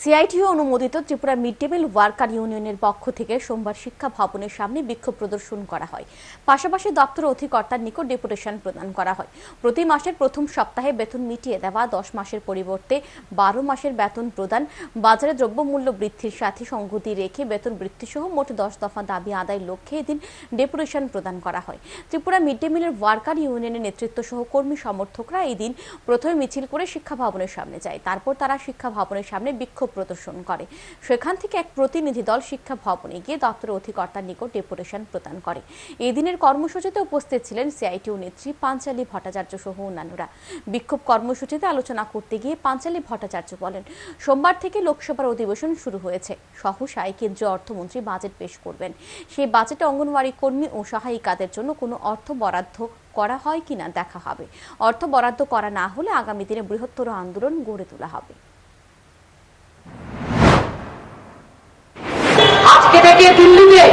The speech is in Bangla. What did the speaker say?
সিআইটিও অনুমোদিত Tripura mid day meal worker ইউনিয়নের পক্ষ থেকে সোমবার শিক্ষা ভবনের সামনে বিক্ষোভ প্রদর্শন করা হয়। পাশাপাশি দপ্তর অধিকর্তার নিকট ডেপুটেশন প্রদান করা হয়। প্রতি মাসের প্রথম সপ্তাহে বেতন মিটিয়ে দেওয়া, দশ মাসের পরিবর্তে বারো মাসের বেতন প্রদান, বাজারে দ্রব্যমূল্য বৃদ্ধির সাথে সংগতি রেখে বেতন বৃদ্ধি সহ মোট দশ দফা দাবি আদায়ের লক্ষ্যে এদিন ডেপুটেশন প্রদান করা হয়। ত্রিপুরা মিড ডে মিলের ওয়ার্কার ইউনিয়নের নেতৃত্ব সহ কর্মী সমর্থকরা এই দিন প্রথমে মিছিল করে শিক্ষা ভবনের সামনে যায়। তারপর তারা শিক্ষা ভবনের সামনে বিক্ষোভ প্রদর্শন করে। সেখান থেকে এক প্রতিনিধি দল শিক্ষা ভবনে গিয়ে দপ্তর অধিকর্তার নিকট ডেপুটেশন প্রদান করে। এই দিনের কর্মসূচিতে উপস্থিত ছিলেন সিআইটিউ নেত্রী পাঞ্চালী ভট্টাচার্য সহ অন্যান্যরা। বিক্ষোভ কর্মসূচিতে আলোচনা করতে গিয়ে পাঞ্চালী ভট্টাচার্য বলেন, সোমবার থেকে লোকসভার অধিবেশন শুরু হয়েছে। সহসায় কেন্দ্রীয় অর্থমন্ত্রী বাজেট পেশ করবেন। সেই বাজেটে অঙ্গনওয়াড়ি কর্মী ও সহায়িকাদের জন্য কোনো অর্থ বরাদ্দ করা হয় কিনা দেখা হবে। অর্থ বরাদ্দ করা না হলে আগামী দিনে বৃহত্তর আন্দোলন গড়ে তোলা হবে। থেকে দিল্লিতে